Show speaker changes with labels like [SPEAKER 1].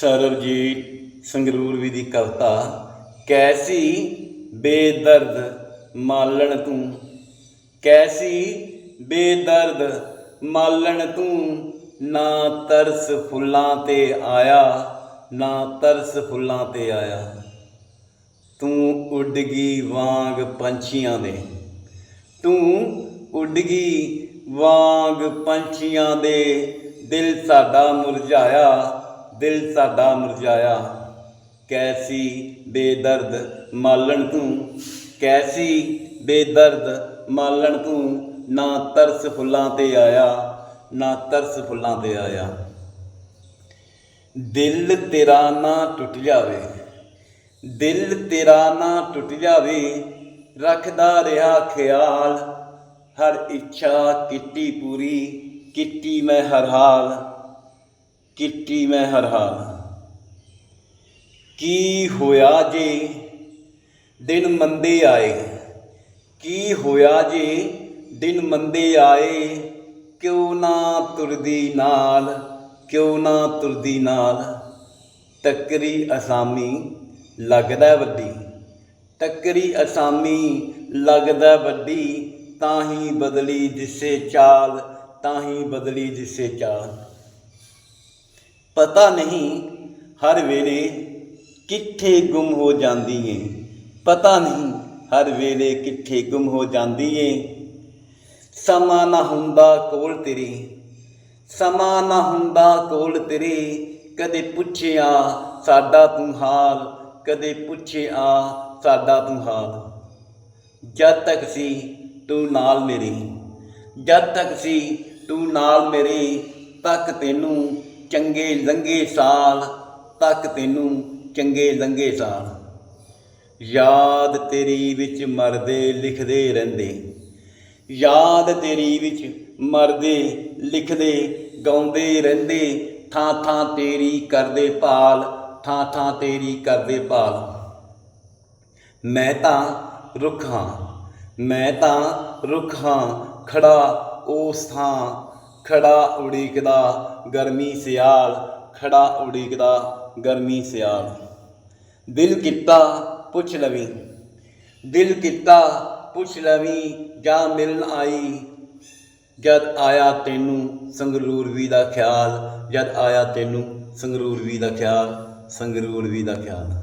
[SPEAKER 1] ਸਰਬਜੀਤ ਸੰਗਰੂਰਵੀ ਦੀ ਕਵਿਤਾ, ਕੈਸੀ ਬੇਦਰਦ ਮਾਲਣ ਤੂੰ? ਕੈਸੀ ਬੇਦਰਦ ਮਾਲਣ ਤੂੰ? ਨਾ ਤਰਸ ਫੁੱਲਾਂ ਤੇ ਆਇਆ, ਨਾ ਤਰਸ ਫੁੱਲਾਂ ਤੇ ਆਇਆ। ਤੂੰ ਉੱਡ ਗਈ ਵਾਂਗ ਪੰਛੀਆਂ ਦੇ, ਤੂੰ ਉੱਡ ਗਈ ਵਾਂਗ ਪੰਛੀਆਂ ਦੇ, ਦਿਲ ਸਾਡਾ ਮੁਰਝਾਇਆ। ਦਿਲ ਸਾਡਾ ਮੁਰਝਾਇਆ ਕੈਸੀ ਬੇਦਰਦ ਮਾਲਣ ਤੂੰ, ਕੈਸੀ ਬੇਦਰਦ ਮਾਲਣ ਤੂੰ, ਨਾ ਤਰਸ ਫੁੱਲਾਂ ਤੇ ਆਇਆ, ਨਾ ਤਰਸ ਫੁੱਲਾਂ ਤੇ ਆਇਆ। ਦਿਲ ਤੇਰਾ ਨਾ ਟੁੱਟ ਜਾਵੇ, ਦਿਲ ਤੇਰਾ ਨਾ ਟੁੱਟ ਜਾਵੇ, ਰੱਖਦਾ ਰਿਹਾ ਖਿਆਲ, ਹਰ ਇੱਛਾ ਕਿੱਟੀ ਪੂਰੀ, ਕਿੱਟੀ ਮੈਂ ਹਰ ਹਾਲ। ਕੀਤੀ ਮੈਂ ਹਰਹਾਲ ਕੀ ਹੋਇਆ ਜੇ ਦਿਨ ਮੰਦੇ ਆਏ? ਕੀ ਹੋਇਆ ਜੇ ਦਿਨ ਮੰਦੇ ਆਏ? ਕਿਉਂ ਨਾ ਤੁਰਦੀ ਨਾਲ, ਕਿਉਂ ਨਾ ਤੁਰਦੀ ਨਾਲ? ਟੱਕਰੀ ਅਸਾਮੀ ਲੱਗਦਾ ਵੱਡੀ। ਟੱਕਰੀ ਅਸਾਮੀ ਲੱਗਦਾ ਵੱਡੀ, ਤਾਂ ਹੀ ਬਦਲੀ ਜਿਸੇ ਚਾਲ, ਤਾਂ ਹੀ ਬਦਲੀ ਜਿਸੇ ਚਾਲ। ਪਤਾ ਨਹੀਂ ਹਰ ਵੇਲੇ ਕਿੱਥੇ ਗੁੰਮ ਹੋ ਜਾਂਦੀ ਏ ਪਤਾ ਨਹੀਂ ਹਰ ਵੇਲੇ ਕਿੱਥੇ ਗੁੰਮ ਹੋ ਜਾਂਦੀ ਏ ਸਮਾਂ ਨਾ ਹੁੰਦਾ ਕੋਲ ਤੇਰੇ, ਸਮਾਂ ਨਾ ਹੁੰਦਾ ਕੋਲ ਤੇਰੇ। ਕਦੇ ਪੁੱਛਿਆ ਸਾਡਾ ਤੂੰ ਹਾਲ, ਕਦੇ ਪੁੱਛਿਆ ਸਾਡਾ ਤੂੰ ਹਾਲ। ਜਦ ਤੱਕ ਸੀ ਤੂੰ ਨਾਲ ਮੇਰੇ, ਜਦ ਤੱਕ ਸੀ ਤੂੰ ਨਾਲ ਮੇਰੇ, ਤੱਕ ਤੈਨੂੰ ਚੰਗੇ ਲੰਗੇ ਸਾਲ ਤੱਕ ਤੈਨੂੰ ਚੰਗੇ ਲੰਗੇ ਸਾਲ। ਯਾਦ ਤੇਰੀ ਵਿੱਚ ਮਰਦੇ ਲਿਖਦੇ ਰਹਿੰਦੇ। ਯਾਦ ਤੇਰੀ ਵਿੱਚ ਮਰਦੇ ਲਿਖਦੇ ਗਾਉਂਦੇ ਰਹਿੰਦੇ। ਥਾਂ ਥਾਂ ਤੇਰੀ ਕਰਦੇ ਭਾਲ, ਥਾਂ ਥਾਂ ਤੇਰੀ ਕਰਦੇ ਭਾਲ। ਮੈਂ ਤਾਂ ਰੁੱਖ ਹਾਂ, ਮੈਂ ਤਾਂ ਰੁੱਖ ਹਾਂ, ਖੜਾ ਉਸ ਥਾਂ ਖੜਾ ਉਡੀਕਦਾ ਗਰਮੀ ਸਿਆਲ, ਖੜਾ ਉਡੀਕਦਾ ਗਰਮੀ ਸਿਆਲ। ਦਿਲ ਕੀਤਾ ਪੁੱਛ ਲਵੀ, ਦਿਲ ਕੀਤਾ ਪੁੱਛ ਲਵੀ, ਜਾਂ ਮਿਲਣ ਆਈ? ਜਦ ਆਇਆ ਤੈਨੂੰ ਸੰਗਰੂਰਵੀ ਦਾ ਖਿਆਲ, ਜਦ ਆਇਆ ਤੈਨੂੰ ਸੰਗਰੂਰਵੀ ਦਾ ਖਿਆਲ, ਸੰਗਰੂਰਵੀ ਦਾ ਖਿਆਲ।